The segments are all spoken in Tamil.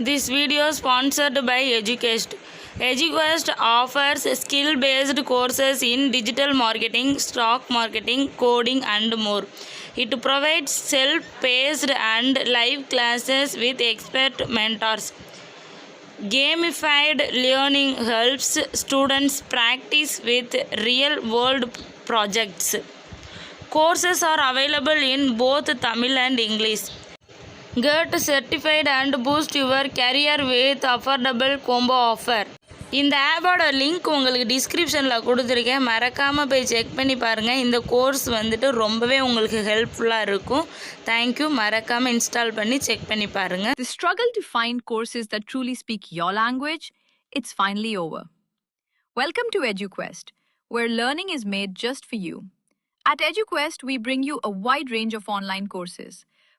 This video is sponsored by EduQuest. EduQuest offers skill-based courses in digital marketing, stock marketing, coding, and more. It provides self-paced and live classes with expert mentors. Gamified learning helps students practice with real-world projects. Courses are available in both Tamil and English. Get certified and boost your career with affordable combo offer இந்த ஆப்போட லிங்க் உங்களுக்கு டிஸ்கிரிப்ஷனில் கொடுத்துருக்கேன் மறக்காமல் போய் செக் பண்ணி பாருங்கள் இந்த கோர்ஸ் வந்துட்டு ரொம்பவே உங்களுக்கு ஹெல்ப்ஃபுல்லாக இருக்கும் தேங்க்யூ மறக்காமல் இன்ஸ்டால் பண்ணி செக் பண்ணி பாருங்கள் the struggle to find courses that truly speak your language it's finally over welcome to EduQuest where learning is made just for you. At EduQuest, we bring you a wide range of online courses –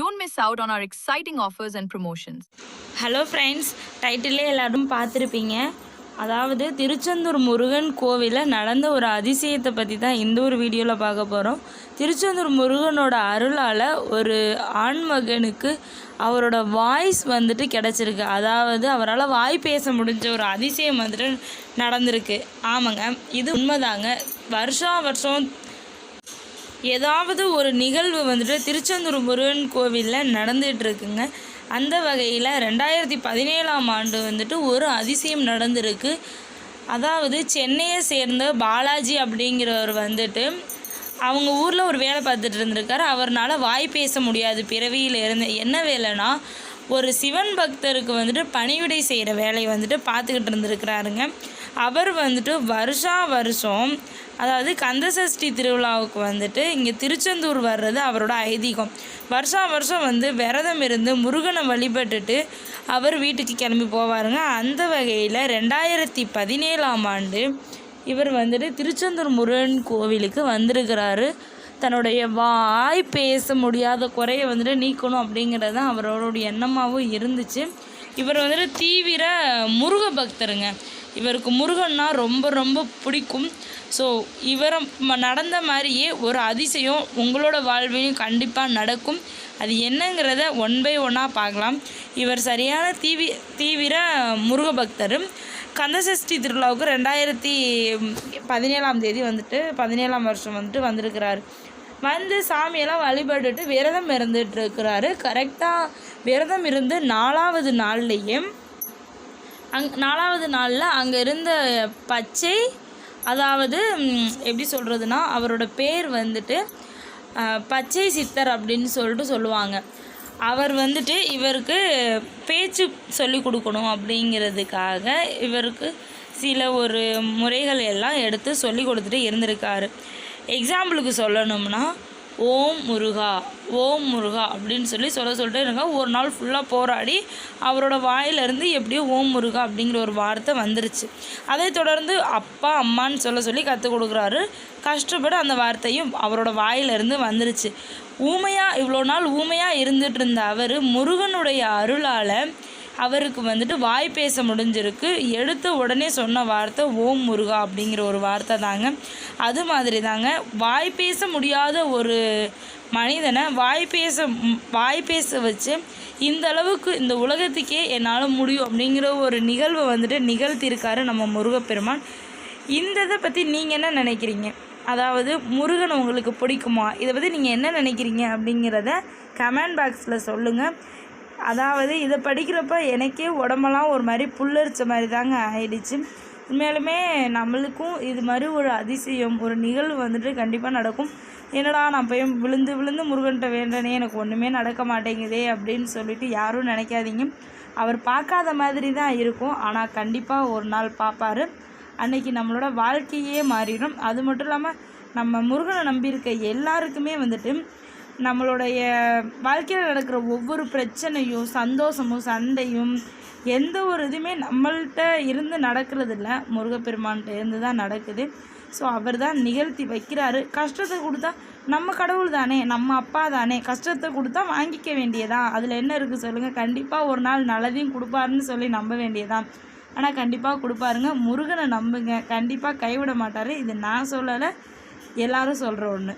don't miss out on our exciting offers and promotions hello friends டைட்டிலே எல்லாரும் பார்த்துருப்பீங்க. அதாவது திருச்செந்தூர் முருகன் கோவிலில் நடந்த ஒரு அதிசயத்தை பற்றி தான் இந்த ஒரு வீடியோவில் பார்க்க போகிறோம் திருச்செந்தூர் முருகனோட அருளால் ஒரு ஆண்மகனுக்கு அவரோட வாய்ஸ் வந்துட்டு கிடச்சிருக்கு. அதாவது அவரால் வாய் பேச முடிஞ்ச ஒரு அதிசயம் வந்துட்டு நடந்திருக்கு. ஆமாங்க. இது உண்மைதாங்க. வருஷா வருஷம் ஏதாவது ஒரு நிகழ்வு வந்துட்டு திருச்செந்தூர் முருகன் கோவிலில் நடந்துகிட்ருக்குங்க. அந்த வகையில் ரெண்டாயிரத்தி பதினேழாம் ஆண்டு வந்துட்டு ஒரு அதிசயம் நடந்திருக்கு. அதாவது சென்னையை சேர்ந்த பாலாஜி அப்படிங்கிறவர் வந்துட்டு அவங்க ஊரில் ஒரு வேலை பார்த்துட்டு இருந்திருக்காரு. அவர்னால வாய் பேச முடியாது பிறவியில் இருந்து. என்ன வேலைன்னா ஒரு சிவன் பக்தருக்கு வந்துட்டு பணிவிடை செய்கிற வேலையை வந்துட்டு பார்த்துக்கிட்டு இருந்திருக்கிறாருங்க. அவர் வந்துட்டு வருஷா வருஷம் அதாவது கந்தசஷ்டி திருவிழாவுக்கு வந்துட்டு இங்கே திருச்செந்தூர் வர்றது அவரோட ஐதீகம். வருஷம் வருஷம் வந்து விரதம் இருந்து முருகனை வழிபட்டுட்டு அவர் வீட்டுக்கு கிளம்பி போவாருங்க. அந்த வகையில் ரெண்டாயிரத்தி பதினேழாம் ஆண்டு இவர் வந்துட்டு திருச்செந்தூர் முருகன் கோவிலுக்கு வந்திருக்கிறாரு. தன்னுடைய வாய் பேச முடியாத குறையை வந்துட்டு நீக்கணும் அப்படிங்கிறது தான் அவரோட எண்ணமாகவும் இருந்துச்சு. இவர் வந்துட்டு தீவிர முருக பக்தருங்க. இவருக்கு முருகன்னா ரொம்ப ரொம்ப பிடிக்கும். ஸோ இவரை நடந்த மாதிரியே ஒரு அதிசயம் உங்களோட வாழ்விலையும் கண்டிப்பாக நடக்கும். அது என்னங்கிறத ஒன் பை ஒன்னாக பார்க்கலாம். இவர் சரியான தீவி தீவிர முருக பக்தர் கந்தசஷ்டி திருவிழாவுக்கு ரெண்டாயிரத்தி பதினேழாம் தேதி வந்துட்டு பதினேழாம் வருஷம் வந்துட்டு வந்திருக்கிறாரு. வந்து சாமியெல்லாம் வழிபட்டுட்டு விரதம் இருந்துட்டு இருக்கிறாரு. கரெக்டாக விரதம் இருந்து நாலாவது நாள்லேயே அங் நாலாவது நாளில் அங்கே இருந்த பச்சை அதாவது எப்படி சொல்கிறதுனா அவரோட பேர் வந்துட்டு பச்சை சித்தர் அப்படின்னு சொல்லிட்டு சொல்லுவாங்க. அவர் வந்துட்டு இவருக்கு பேச்சு சொல்லி கொடுக்கணும் அப்படிங்கிறதுக்காக இவருக்கு சில ஒரு முறைகள் எல்லாம் எடுத்து சொல்லி கொடுத்துட்டு இருந்திருக்காரு. எக்ஸாம்பிளுக்கு சொல்லணும்னா ஓம் முருகா ஓம் முருகா அப்படின்னு சொல்லி சொல்ல சொல்லிட்டே இருங்க. ஒரு நாள் ஃபுல்லாக போராடி அவரோட வாயிலிருந்து எப்படியோ ஓம் முருகா அப்படிங்கிற ஒரு வார்த்தை வந்துருச்சு. அதை தொடர்ந்து அப்பா அம்மான்னு சொல்ல சொல்லி கற்றுக் கொடுக்குறாரு. கஷ்டப்பட்டு அந்த வார்த்தையும் அவரோட வாயிலிருந்து வந்துருச்சு. ஊமையாக இவ்வளோ நாள் ஊமையாக இருந்துட்டு இருந்த அவர் முருகனுடைய அருளால் அவருக்கு வந்துட்டு வாய் பேச முடிஞ்சிருக்கு. எடுத்த உடனே சொன்ன வார்த்தை ஓம் முருகா அப்படிங்கிற ஒரு வார்த்தை தாங்க. அது மாதிரி தாங்க. வாய் பேச முடியாத ஒரு மனிதனை வாய் பேச வாய் பேச வச்சு இந்த அளவுக்கு இந்த உலகத்துக்கே என்னால் முடியும் அப்படிங்கிற ஒரு நிகழ்வை வந்துட்டு நிகழ்த்தியிருக்காரு நம்ம முருகப்பெருமான். இந்த இதை பற்றி நீங்கள் என்ன நினைக்கிறீங்க? அதாவது முருகன் உங்களுக்கு பிடிக்குமா? இதை பற்றி நீங்கள் என்ன நினைக்கிறீங்க அப்படிங்கிறத கமெண்ட் பாக்ஸில் சொல்லுங்கள் அதாவது இதை படிக்கிறப்ப எனக்கே உடம்பெல்லாம் ஒரு மாதிரி புல்லரிச்ச மாதிரி தாங்க ஆயிடுச்சு. உண்மையாலுமே நம்மளுக்கும் இது மாதிரி ஒரு அதிசயம் ஒரு நிகழ்வு வந்துட்டு கண்டிப்பாக நடக்கும். என்னடா நான் போய் விழுந்து விழுந்து முருகன்கிட்ட வேண்டனே எனக்கு ஒன்றுமே நடக்க மாட்டேங்குதே அப்படின்னு சொல்லிட்டு யாரும் நினைக்காதீங்க. அவர் பார்க்காத மாதிரி தான் இருக்கும். ஆனால் கண்டிப்பாக ஒரு நாள் பார்ப்பாரு. அன்னைக்கு நம்மளோட வாழ்க்கையே மாறிடும். அது மட்டும் இல்லாமல் நம்ம முருகனை நம்பியிருக்க எல்லாருக்குமே வந்துட்டு நம்மளுடைய வாழ்க்கையில் நடக்கிற ஒவ்வொரு பிரச்சனையும் சந்தோஷமும் சண்டையும் எந்த ஒரு இதுவுமே நம்மள்கிட்ட இருந்து நடக்கிறது இல்லை முருகப்பெருமான்கிட்ட இருந்து தான் நடக்குது. ஸோ அவர் தான் நிகழ்த்தி வைக்கிறாரு. கஷ்டத்தை கொடுத்தா நம்ம கடவுள் தானே நம்ம அப்பா தானே. கஷ்டத்தை கொடுத்தா வாங்கிக்க வேண்டியதான் அதில் என்ன இருக்குது சொல்லுங்கள் கண்டிப்பாக ஒரு நாள் நல்லதையும் கொடுப்பாருன்னு சொல்லி நம்ப வேண்டியதான் ஆனால் கண்டிப்பாக கொடுப்பாருங்க. முருகனை நம்புங்க. கண்டிப்பாக கைவிட மாட்டார். இது நான் சொல்லலை எல்லாரும் சொல்கிற ஒன்று